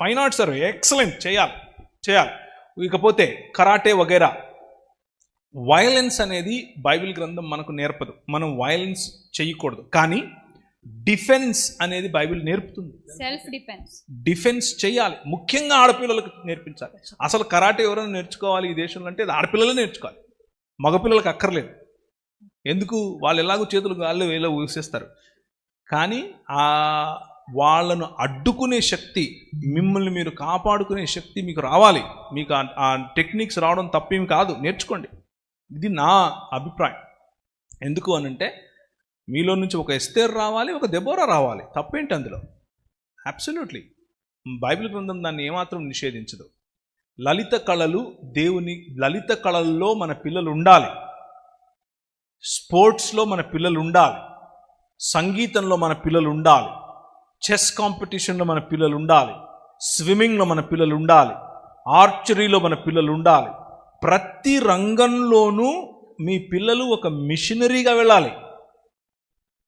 Fine arts sir excellent చేయాలి. చేయాలి. ఇకపోతే కరాటే వగైరా. వయలెన్స్ అనేది బైబిల్ గ్రంథం మనకు నేర్పదు. మనం వయలెన్స్ చేయకూడదు. కానీ డిఫెన్స్ అనేది బైబిల్ నేర్పుతుంది. సెల్ఫ్ డిఫెన్స్ డిఫెన్స్ చేయాలి. ముఖ్యంగా ఆడపిల్లలకు నేర్పించాలి. అసలు కరాటే ఎవరైనా నేర్చుకోవాలి? ఈ దేశంలో అంటే అది ఆడపిల్లలే నేర్చుకోవాలి. మగపిల్లలకు అక్కర్లేదు. ఎందుకు? వాళ్ళు ఎలాగో చేతులు గాల్లో వేలో ఊసేస్తారు. కానీ ఆ వాళ్ళను అడ్డుకునే శక్తి మిమ్మల్ని మీరు కాపాడుకునే శక్తి మీకు రావాలి. మీకు ఆ- టెక్నిక్స్ రావడం తప్పేమి కాదు. నేర్చుకోండి. ఇది నా అభిప్రాయం. ఎందుకు అనంటే మీలో నుంచి ఒక ఎస్తేర్ రావాలి ఒక దెబోరా రావాలి. తప్పేంటి అందులో? అబ్సల్యూట్లీ బైబిల్ గ్రంథం దాన్ని ఏమాత్రం నిషేధించదు. లలిత కళలు దేవుని లలిత కళల్లో మన పిల్లలు ఉండాలి. స్పోర్ట్స్లో మన పిల్లలు ఉండాలి. సంగీతంలో మన పిల్లలు ఉండాలి. చెస్ కాంపిటీషన్లో మన పిల్లలు ఉండాలి స్విమ్మింగ్లో మన పిల్లలు ఉండాలి ఆర్చరీలో మన పిల్లలు ఉండాలి ప్రతి రంగంలోనూ మీ పిల్లలు ఒక మిషనరీగా వెళ్ళాలి.